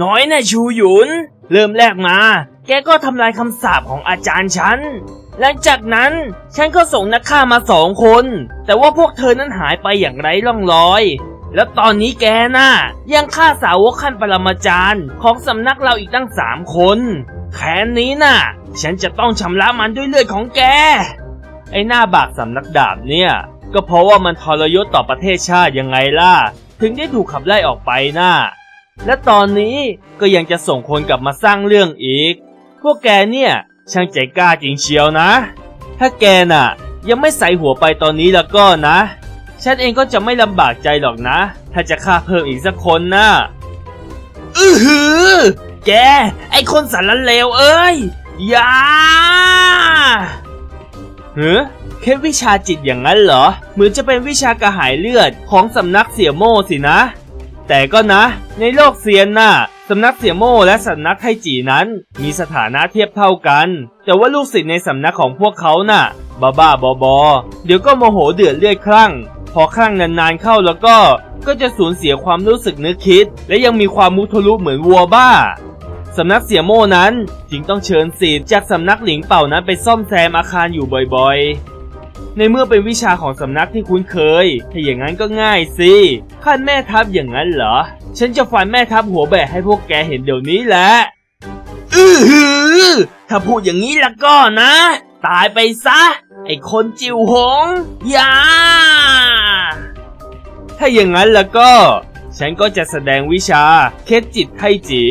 น้อยนะชูหยุน เริ่มแรกมา แกก็ทำลายคำสาปของอาจารย์ฉัน หลังจากนั้นฉันก็ส่งนักฆ่ามาสองคน แต่ว่าพวกเธอนั้นหายไปอย่างไร้ร่องรอย แล้วตอนนี้แกน่ะยังฆ่าสาวกขั้นปรมาจารย์ของสำนักเราอีกตั้งสามคนแค้นนี้น่ะ ฉันจะต้องชำระมันด้วยเลือดของแก ไอ้หน้าบากสำนักดาบเนี่ย ก็เพราะว่ามันทรยศต่อประเทศชาติยังไงล่ะ ถึงได้ถูกขับไล่ออกไปน่ะ และตอนนี้ก็ยังจะส่งคนกลับมาสร้างเรื่องอีก พวกแกเนี่ยช่างใจกล้าจริงเชียวนะ ถ้าแกน่ะ ยังไม่ใส่หัวไปตอนนี้แล้วก็นะ ฉันเองก็จะไม่ลำบากใจหรอกนะ ถ้าจะฆ่าเพิ่มอีกสักคนนะอือหือ แก ไอคนสารเลวเอ้ย อย่าเฮ้แค่วิชาจิตอย่างนั้นเหรอ เหมือนจะเป็นวิชากระหายเลือดของสำนักเสี่ยโม่สินะ แต่ก็นะ ในโลกเซียนน่ะสำนักเสี่ยโม่และสำนักไทจีนั้น มีสถานะเทียบเท่ากัน แต่ว่าลูกศิษย์ในสำนักของพวกเขาน่ะบ้าบ้าบอบอเดี๋ยวก็โมโหเดือดเลือดคลั่ง พอคลั่งนานๆเข้าแล้วก็ ก็จะสูญเสียความรู้สึกนึกคิด และยังมีความมุทะลุเหมือนวัวบ้าสำนักเสี่ยโม่นั้นจึงต้องเชิญศิษย์จากสำนักหลิงเป่านั้นไปซ่อมแซมอาคารอยู่บ่อยๆ ในเมื่อเป็นวิชาของสำนักที่คุ้นเคย ถ้าอย่างนั้นก็ง่ายสิขั้นแม่ทัพอย่างนั้นเหรอ ฉันจะฟันแม่ทัพหัวแบะให้พวกแกเห็นเดี๋ยวนี้แหละอือหือ ถ้าพูดอย่างนี้ล้วก็นะ ตายไปซะ ไอคนจิ๋วหงอย่าถ้าอย่างนั้นล้วก็ ฉันก็จะแสดงวิชา เคล็ดจิตไทจี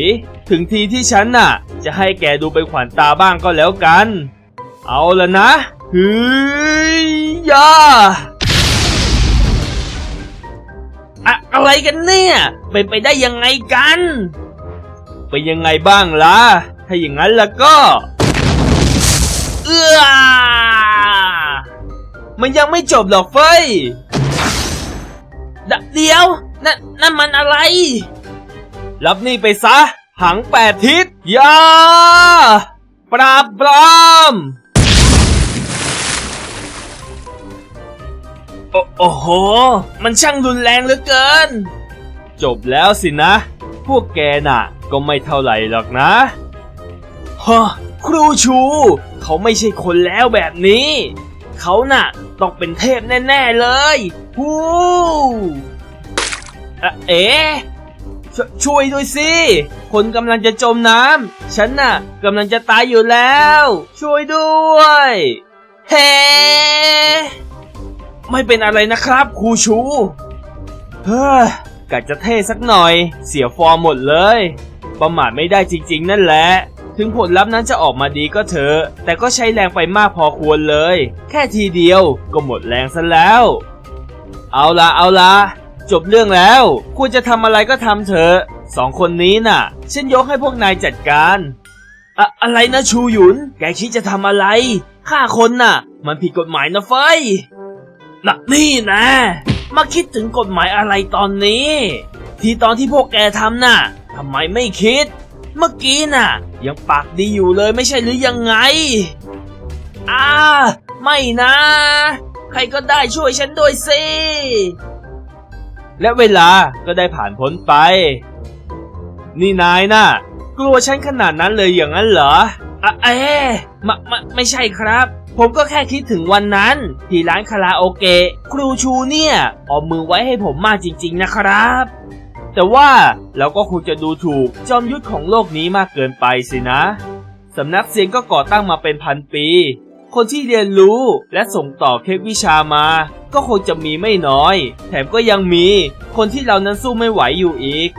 ถึงทีที่ฉันน่ะ จะให้แกดูเป็นขวัญตาบ้างก็แล้วกัน เอาละนะ เฮ้ยยาอะอะไรกันเนี่ย เป็นไปได้ยังไงกัน เป็นยังไงบ้างล่ะ ถ้าอย่างนั้นแล้วก็ เอื้อมันยังไม่จบหรอกเฟ้ยดเดียว นั่นนั่นมันอะไร รับนี่ไปซะ หังแปดทิศยา ปราบปราม โอโอ้โห มันช่างรุนแรงเหลือเกิน จบแล้วสินะ พวกแกน่ะ ก็ไม่เท่าไหร่หรอกนะฮะครูชู เขาไม่ใช่คนแล้วแบบนี้ เขาน่ะ ต้องเป็นเทพแน่ ๆ เลยฮู้อะเอ๋ชวช่วยด้วยสิ คนกำลังจะจมน้ำ ฉันน่ะกำลังจะตายอยู่แล้ว ช่วยด้วย เฮ้ ไม่เป็นอะไรนะครับครูชู เฮ้ยกะจะเท่สักหน่อย เสียฟอร์มหมดเลย ประมาทไม่ได้จริง ๆ นั่นแหละ ถึงผลลัพธ์นั้นจะออกมาดีก็เถอะ แต่ก็ใช้แรงไปมากพอควรเลย แค่ทีเดียวก็หมดแรงซะแล้ว เอาละเอาละจบเรื่องแล้ว คุณจะทำอะไรก็ทำเถอะสองคนนี้น่ะ ฉันยกให้พวกนายจัดการอะอะไรนะชูหยุน แกคิดจะทำอะไรฆ่าคนน่ะ มันผิดกฎหมายนะเฟย นะนี่นะ มาคิดถึงกฎหมายอะไรตอนนี้ ที่ตอนที่พวกแกทำน่ะทำไมไม่คิด เมื่อกี้น่ะ ยังปากดีอยู่เลยไม่ใช่หรือยังไงอ่าไม่นะ ใครก็ได้ช่วยฉันด้วยสิและเวลาก็ได้ผ่านพ้นไป นี่นายน่ะ กลัวฉันขนาดนั้นเลยอย่างนั้นเหรออะเอ๊มะมะไม่ใช่ครับ ผมก็แค่คิดถึงวันนั้น ที่ร้านคาราโอเกะครูชูเนี่ยเอามือไว้ให้ผมมากจริง ๆนะครับ แต่ว่าเราก็คงจะดูถูกจอมยุทธของโลกนี้มากเกินไปสินะ สำนักเซียนก็ก่อตั้งมาเป็นพันปี คนที่เรียนรู้และส่งต่อเคล็ดวิชามา ก็คงจะมีไม่น้อย แถมก็ยังมีคนที่เรานั้นสู้ไม่ไหวอยู่อีก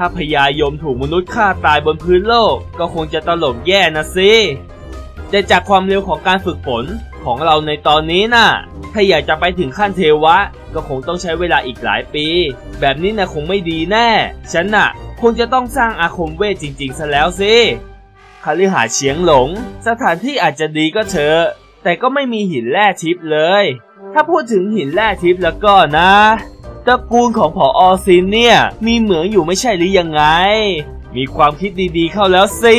ถ้าพญายมถูกมนุษย์ฆ่าตายบนพื้นโลก ก็คงจะตลกแย่นะสิแต่จากความเร็วของการฝึกฝนของเราในตอนนี้น่ะ ถ้าอยากจะไปถึงขั้นเทวะ ก็คงต้องใช้เวลาอีกหลายปี แบบนี้นะคงไม่ดีแน่ ฉันน่ะ คงจะต้องสร้างอาคมเวทจริงๆซะแล้วสิคาลิหาเฉียงหลง สถานที่อาจจะดีก็เถอะแต่ก็ไม่มีหินแร่ทิพย์เลย ถ้าพูดถึงหินแร่ทิพย์แล้วก็นะ ตระกูลของผออซินเนี่ย มีเหมืองอยู่ไม่ใช่หรือยังไง มีความคิดดีๆเข้าแล้วสิ